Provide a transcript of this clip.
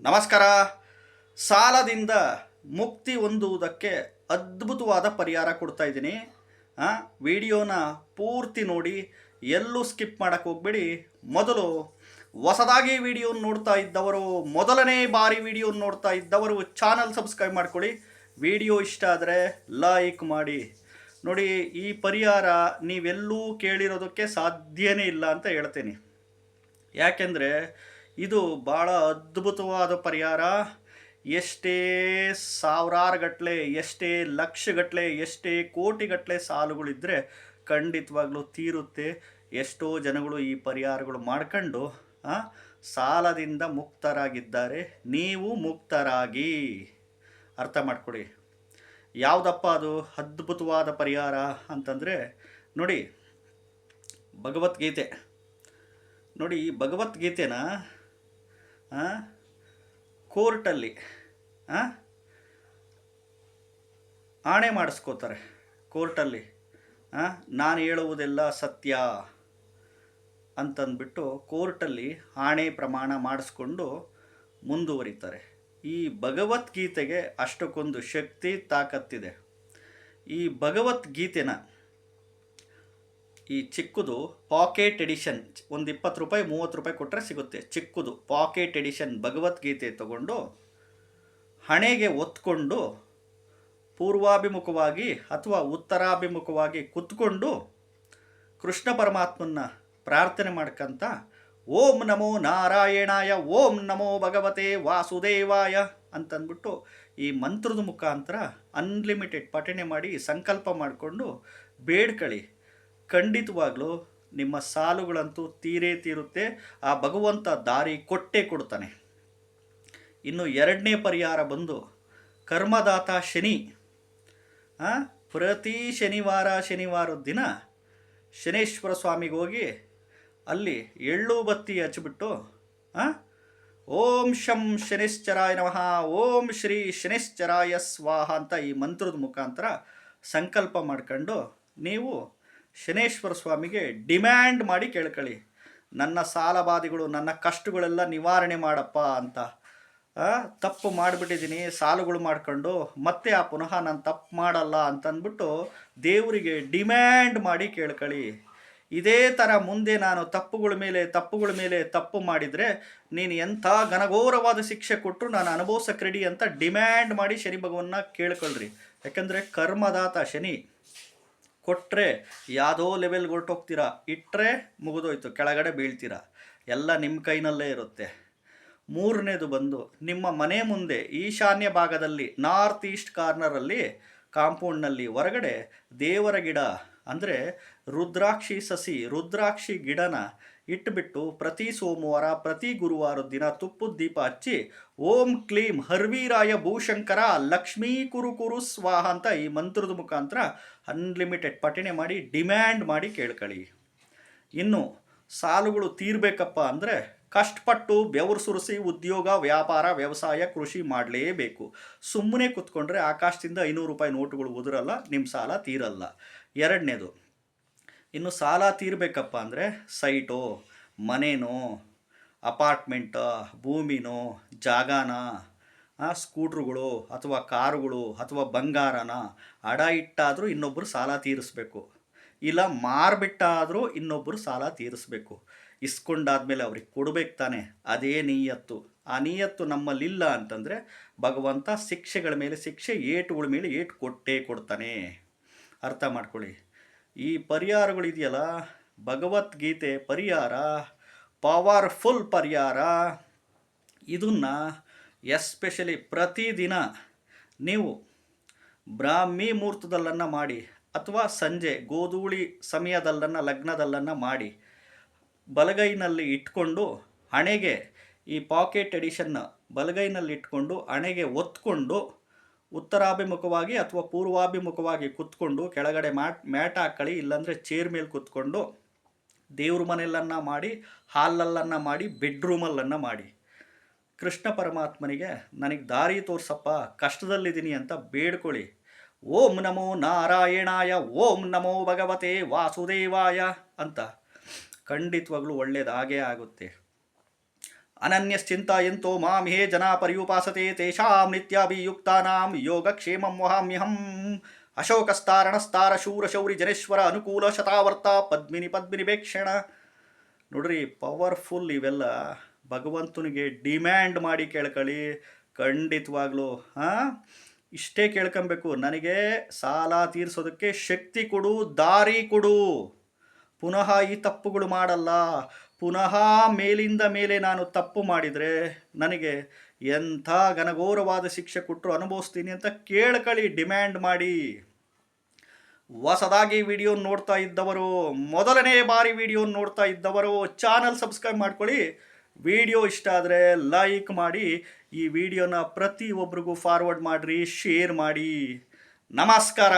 ನಮಸ್ಕಾರ. ಸಾಲದಿಂದ ಮುಕ್ತಿ ಹೊಂದುವುದಕ್ಕೆ ಅದ್ಭುತವಾದ ಪರಿಹಾರ ಕೊಡ್ತಾ ಇದ್ದೀನಿ. ವಿಡಿಯೋನ ಪೂರ್ತಿ ನೋಡಿ, ಎಲ್ಲೂ ಸ್ಕಿಪ್ ಮಾಡೋಕ್ಕೆ ಹೋಗ್ಬೇಡಿ. ಮೊದಲು ಹೊಸದಾಗಿ ವಿಡಿಯೋ ನೋಡ್ತಾ ಇದ್ದವರು, ಮೊದಲನೇ ಬಾರಿ ವಿಡಿಯೋ ನೋಡ್ತಾ ಇದ್ದವರು ಚಾನಲ್ ಸಬ್ಸ್ಕ್ರೈಬ್ ಮಾಡ್ಕೊಳ್ಳಿ. ವಿಡಿಯೋ ಇಷ್ಟ ಆದರೆ ಲೈಕ್ ಮಾಡಿ. ನೋಡಿ, ಈ ಪರಿಹಾರ ನೀವೆಲ್ಲೂ ಕೇಳಿರೋದಕ್ಕೆ ಸಾಧ್ಯನೇ ಇಲ್ಲ ಅಂತ ಹೇಳ್ತೀನಿ. ಯಾಕೆಂದರೆ ಇದು ಭಾಳ ಅದ್ಭುತವಾದ ಪರಿಹಾರ. ಎಷ್ಟೇ ಸಾವಿರಾರು ಗಟ್ಟಲೆ ಎಷ್ಟೇ ಲಕ್ಷಗಟ್ಟಲೆ ಎಷ್ಟೇ ಕೋಟಿಗಟ್ಟಲೆ ಸಾಲುಗಳಿದ್ದರೆ ಖಂಡಿತವಾಗ್ಲೂ ತೀರುತ್ತೆ. ಎಷ್ಟೋ ಜನಗಳು ಈ ಪರಿಹಾರಗಳು ಮಾಡ್ಕೊಂಡು ಸಾಲದಿಂದ ಮುಕ್ತರಾಗಿದ್ದಾರೆ. ನೀವು ಮುಕ್ತರಾಗಿ. ಅರ್ಥ ಮಾಡ್ಕೊಳ್ಳಿ ಯಾವುದಪ್ಪ ಅದು ಅದ್ಭುತವಾದ ಪರಿಹಾರ ಅಂತಂದರೆ, ನೋಡಿ ಭಗವದ್ಗೀತೆ. ನೋಡಿ ಈ ಭಗವದ್ಗೀತೆನ ಕೋರ್ಟಲ್ಲಿ ಆಣೆ ಮಾಡಿಸ್ಕೋತಾರೆ ಕೋರ್ಟಲ್ಲಿ ನಾನು ಹೇಳುವುದೆಲ್ಲ ಸತ್ಯ ಅಂತಂದ್ಬಿಟ್ಟು ಕೋರ್ಟಲ್ಲಿ ಆಣೆ ಪ್ರಮಾಣ ಮಾಡಿಸ್ಕೊಂಡು ಮುಂದುವರಿತಾರೆ. ಈ ಭಗವದ್ಗೀತೆಗೆ ಅಷ್ಟಕ್ಕೊಂದು ಶಕ್ತಿ ತಾಕತ್ತಿದೆ. ಈ ಭಗವದ್ಗೀತೆನ ಈ ಚಿಕ್ಕದು ಪಾಕೆಟ್ ಎಡಿಷನ್. ಒಂದು ಇಪ್ಪತ್ತು ರೂಪಾಯಿ, ಮೂವತ್ತು ರೂಪಾಯಿ ಕೊಟ್ಟರೆ ಸಿಗುತ್ತೆ. ಚಿಕ್ಕದು ಪಾಕೆಟ್ ಎಡಿಷನ್ ಭಗವದ್ಗೀತೆ ತಗೊಂಡು, ಹಣೆಗೆ ಒತ್ಕೊಂಡು, ಪೂರ್ವಾಭಿಮುಖವಾಗಿ ಅಥವಾ ಉತ್ತರಾಭಿಮುಖವಾಗಿ ಕುತ್ಕೊಂಡು ಕೃಷ್ಣ ಪರಮಾತ್ಮನ್ನ ಪ್ರಾರ್ಥನೆ ಮಾಡ್ಕಂತ, ಓಂ ನಮೋ ನಾರಾಯಣಾಯ, ಓಂ ನಮೋ ಭಗವತೆ ವಾಸುದೇವಾಯ ಅಂತಂದ್ಬಿಟ್ಟು ಈ ಮಂತ್ರದ ಮುಖಾಂತರ ಅನ್ಲಿಮಿಟೆಡ್ ಪಠಣೆ ಮಾಡಿ ಸಂಕಲ್ಪ ಮಾಡಿಕೊಂಡು ಬೇಡ್ಕಳಿ. ಖಂಡಿತವಾಗ್ಲೂ ನಿಮ್ಮ ಸಾಲುಗಳಂತೂ ತೀರೇ ತೀರುತ್ತೆ. ಆ ಭಗವಂತ ದಾರಿ ಕೊಟ್ಟೇ ಕೊಡ್ತಾನೆ ಇನ್ನು ಎರಡನೇ ಪರಿಹಾರ ಬಂದು ಕರ್ಮದಾತ ಶನಿ. ಪ್ರತಿ ಶನಿವಾರ ಶನಿವಾರದ ದಿನ ಶನೇಶ್ವರ ಸ್ವಾಮಿಗೆ ಹೋಗಿ ಅಲ್ಲಿ ಎಳ್ಳು ಬತ್ತಿ ಹಚ್ಚಿಬಿಟ್ಟು ಓಂ ಶಂ ಶನಿಶ್ಚರಾಯ ನಮಃ, ಓಂ ಶ್ರೀ ಶನಿಶ್ಚರಾಯ ಸ್ವಾಹ ಅಂತ ಈ ಮಂತ್ರದ ಮುಖಾಂತರ ಸಂಕಲ್ಪ ಮಾಡ್ಕೊಂಡು ನೀವು ಶನೇಶ್ವರ ಸ್ವಾಮಿಗೆ ಡಿಮ್ಯಾಂಡ್ ಮಾಡಿ ಕೇಳ್ಕೊಳ್ಳಿ ನನ್ನ ಸಾಲಬಾಧಿಗಳು ನನ್ನ ಕಷ್ಟಗಳೆಲ್ಲ ನಿವಾರಣೆ ಮಾಡಪ್ಪ ಅಂತ. ತಪ್ಪು ಮಾಡಿಬಿಟ್ಟಿದ್ದೀನಿ, ಸಾಲುಗಳು ಮಾಡ್ಕೊಂಡು ಮತ್ತೆ ಆ ಪುನಃ ನಾನು ತಪ್ಪು ಮಾಡಲ್ಲ ಅಂತಂದ್ಬಿಟ್ಟು ದೇವರಿಗೆ ಡಿಮ್ಯಾಂಡ್ ಮಾಡಿ ಕೇಳ್ಕೊಳ್ಳಿ ಇದೇ ಥರ ಮುಂದೆ ನಾನು ತಪ್ಪುಗಳ ಮೇಲೆ ತಪ್ಪುಗಳ ಮೇಲೆ ತಪ್ಪು ಮಾಡಿದರೆ ನೀನು ಎಂಥ ಘನಘೋರವಾದ ಶಿಕ್ಷೆ ಕೊಟ್ಟರು ನಾನು ಅನುಭವಿಸಕ್ರೆಡಿ ಅಂತ ಡಿಮ್ಯಾಂಡ್ ಮಾಡಿ ಶನಿ ಭಗವನ್ನ ಕೇಳ್ಕೊಳ್ರಿ. ಯಾಕಂದರೆ ಕರ್ಮದಾತ ಶನಿ. ಕೊಟ್ಟರೆ ಯಾವುದೋ ಲೆವೆಲ್ಗೆ ಹೊರಟೋಗ್ತೀರಾ? ಇಟ್ಟರೆ ಮುಗಿದೋಯ್ತು, ಕೆಳಗಡೆ ಬೀಳ್ತೀರಾ? ಎಲ್ಲ ನಿಮ್ಮ ಕೈನಲ್ಲೇ ಇರುತ್ತೆ. ಮೂರನೇದು ಬಂದು, ನಿಮ್ಮ ಮನೆ ಮುಂದೆ ಈಶಾನ್ಯ ಭಾಗದಲ್ಲಿ ನಾರ್ತ್ ಈಸ್ಟ್ ಕಾರ್ನರಲ್ಲಿ ಕಾಂಪೌಂಡ್ನಲ್ಲಿ ಹೊರಗಡೆ ದೇವರ ಗಿಡ ಅಂದರೆ ರುದ್ರಾಕ್ಷಿ ಸಸಿ, ರುದ್ರಾಕ್ಷಿ ಗಿಡನ ಇಟ್ಟುಬಿಟ್ಟು ಪ್ರತಿ ಸೋಮವಾರ, ಪ್ರತಿ ಗುರುವಾರ ದಿನ ತುಪ್ಪದ ದೀಪ ಹಚ್ಚಿ ಓಂ ಕ್ಲೀಂ ಹರ್ವೀರಾಯ ಭೂಶಂಕರ ಲಕ್ಷ್ಮೀ ಕುರು ಕುರು ಸ್ವಾಹ ಅಂತ ಈ ಮಂತ್ರದ ಮುಖಾಂತರ ಅನ್ಲಿಮಿಟೆಡ್ ಪಠಣೆ ಮಾಡಿ ಡಿಮ್ಯಾಂಡ್ ಮಾಡಿ ಕೇಳ್ಕೊಳ್ಳಿ. ಇನ್ನು ಸಾಲುಗಳು ತೀರಬೇಕಪ್ಪ ಅಂದರೆ ಕಷ್ಟಪಟ್ಟು ಬೆವರು ಸುರಿಸಿ ಉದ್ಯೋಗ, ವ್ಯಾಪಾರ, ವ್ಯವಸಾಯ, ಕೃಷಿ ಮಾಡಲೇಬೇಕು. ಸುಮ್ಮನೆ ಕುತ್ಕೊಂಡ್ರೆ ಆಕಾಶದಿಂದ ಐನೂರು ರೂಪಾಯಿ ನೋಟುಗಳು ಉದುರಲ್ಲ ನಿಮ್ಮ ಸಾಲ ತೀರಲ್ಲ. ಎರಡನೇದು. ಇನ್ನು ಸಾಲ ತೀರಬೇಕಪ್ಪ ಅಂದರೆ ಸೈಟೋ, ಮನೇನೋ, ಅಪಾರ್ಟ್ಮೆಂಟ, ಭೂಮಿನೋ, ಜಾಗನ ಸ್ಕೂಟ್ರುಗಳು ಅಥವಾ ಕಾರುಗಳು ಅಥವಾ ಬಂಗಾರನ ಅಡ ಇಟ್ಟಾದರೂ ಇನ್ನೊಬ್ಬರು ಸಾಲ ತೀರಿಸ್ಬೇಕು. ಇಲ್ಲ ಮಾರ್ಬಿಟ್ಟಾದರೂ ಇನ್ನೊಬ್ಬರು ಸಾಲ ತೀರಿಸ್ಬೇಕು. ಇಸ್ಕೊಂಡಾದ್ಮೇಲೆ ಅವ್ರಿಗೆ ಕೊಡಬೇಕು ತಾನೆ, ಅದೇ ನೀಯತ್ತು. ಆ ನೀಯತ್ತು ನಮ್ಮಲ್ಲಿಲ್ಲ ಅಂತಂದರೆ ಭಗವಂತ ಶಿಕ್ಷೆಗಳ ಮೇಲೆ, ಶಿಕ್ಷೆ ಏಟುಗಳ ಮೇಲೆ ಏಟು ಕೊಟ್ಟೇ ಕೊಡ್ತಾನೆ. ಅರ್ಥ ಮಾಡ್ಕೊಳ್ಳಿ. ಈ ಪರಿಹಾರಗಳು ಇದೆಯಲ್ಲ? ಭಗವದ್ಗೀತೆ ಪರಿಹಾರ ಪವರ್ಫುಲ್ ಪರಿಹಾರ. ಇದನ್ನು ಎಸ್ಪೆಷಲಿ ಪ್ರತಿದಿನ ನೀವು ಬ್ರಾಹ್ಮಿ ಮುಹೂರ್ತದಲ್ಲನ್ನು ಮಾಡಿ ಅಥವಾ ಸಂಜೆ ಗೋಧೂಳಿ ಸಮಯದಲ್ಲನ್ನು, ಲಗ್ನದಲ್ಲನ್ನು ಮಾಡಿ ಬಲಗೈನಲ್ಲಿ ಇಟ್ಕೊಂಡು ಹಣೆಗೆ ಈ ಪಾಕೆಟ್ ಎಡಿಷನ್ನ ಬಲಗೈನಲ್ಲಿ ಇಟ್ಕೊಂಡು ಹಣೆಗೆ ಒತ್ಕೊಂಡು ಉತ್ತರಾಭಿಮುಖವಾಗಿ ಅಥವಾ ಪೂರ್ವಾಭಿಮುಖವಾಗಿ ಕುತ್ಕೊಂಡು ಕೆಳಗಡೆ ಮ್ಯಾಟ್ ಮ್ಯಾಟ್ ಹಾಕೊಳ್ಳಿ ಇಲ್ಲಾಂದರೆ ಚೇರ್ ಮೇಲೆ ಕುತ್ಕೊಂಡು ದೇವ್ರ ಮನೆಯಲ್ಲನ್ನು ಮಾಡಿ, ಹಾಲಲ್ಲನ್ನು ಮಾಡಿ, ಬೆಡ್ರೂಮಲ್ಲನ್ನು ಮಾಡಿ. ಕೃಷ್ಣ ಪರಮಾತ್ಮನಿಗೆ ನನಗೆ ದಾರಿ ತೋರಿಸಪ್ಪ, ಕಷ್ಟದಲ್ಲಿದ್ದೀನಿ ಅಂತ ಬೇಡ್ಕೊಳ್ಳಿ. ಓಂ ನಮೋ ನಾರಾಯಣಾಯ, ಓಂ ನಮೋ ಭಗವತೆ ವಾಸುದೇವಾಯ ಅಂತ ಖಂಡಿತವಾಗ್ಲೂ ಒಳ್ಳೇದಾಗೇ ಆಗುತ್ತೆ. ಅನನ್ಯಶ್ಚಿಂತಾಯಂತೋ ಮಾಂ ಹೇ ಜನ ಪರ್ಯುಪಾಸತೆ ತೇಷಾಂ ನಿತ್ಯಾಭಿಯುಕ್ತಾನಾಂ ಯೋಗಕ್ಷೇಮಂ ವಹಾಮ್ಯಹಂ. ಅಶೋಕಸ್ತಾರಣಸ್ತಾರ ಶೂರ ಶೌರಿ ಜನೇಶ್ವರ ಅನುಕೂಲ ಶತಾವರ್ತ ಪದ್ಮಿನಿ ಪದ್ಮಿನಿ ಬೇಕ್ಷಣ ನೋಡ್ರಿ, ಪವರ್ಫುಲ್ ಇವೆಲ್ಲ. ಭಗವಂತನಿಗೆ ಡಿಮ್ಯಾಂಡ್ ಮಾಡಿ ಕೇಳ್ಕೊಳ್ಳಿ. ಖಂಡಿತವಾಗ್ಲೂ, ಹಾಂ? ಇಷ್ಟೇ ಕೇಳ್ಕೊಬೇಕು. ನನಗೆ ಸಾಲ ತೀರಿಸೋದಕ್ಕೆ ಶಕ್ತಿ ಕೊಡು, ದಾರಿ ಕೊಡು. ಪುನಃ ಈ ತಪ್ಪುಗಳು ಮಾಡಲ್ಲ. ಪುನಃ ಮೇಲಿಂದ ಮೇಲೆ ನಾನು ತಪ್ಪು ಮಾಡಿದರೆ ನನಗೆ ಎಂಥ ಘನಘೋರವಾದ ಶಿಕ್ಷೆ ಕೊಟ್ಟರು ಅನುಭವಿಸ್ತೀನಿ ಅಂತ ಕೇಳ್ಕಳಿ, ಡಿಮ್ಯಾಂಡ್ ಮಾಡಿ. ಹೊಸದಾಗಿ ವಿಡಿಯೋ ನೋಡ್ತಾ ಇದ್ದವರು, ಮೊದಲನೇ ಬಾರಿ ವಿಡಿಯೋ ನೋಡ್ತಾ ಇದ್ದವರು, ಚಾನಲ್ ಸಬ್ಸ್ಕ್ರೈಬ್ ಮಾಡ್ಕೊಳ್ಳಿ. ವಿಡಿಯೋ ಇಷ್ಟ ಆದರೆ ಲೈಕ್ ಮಾಡಿ, ಈ ವಿಡಿಯೋನ ಪ್ರತಿಯೊಬ್ಬರಿಗೂ ಫಾರ್ವರ್ಡ್ ಮಾಡಿರಿ ಶೇರ್ ಮಾಡಿ. ನಮಸ್ಕಾರ.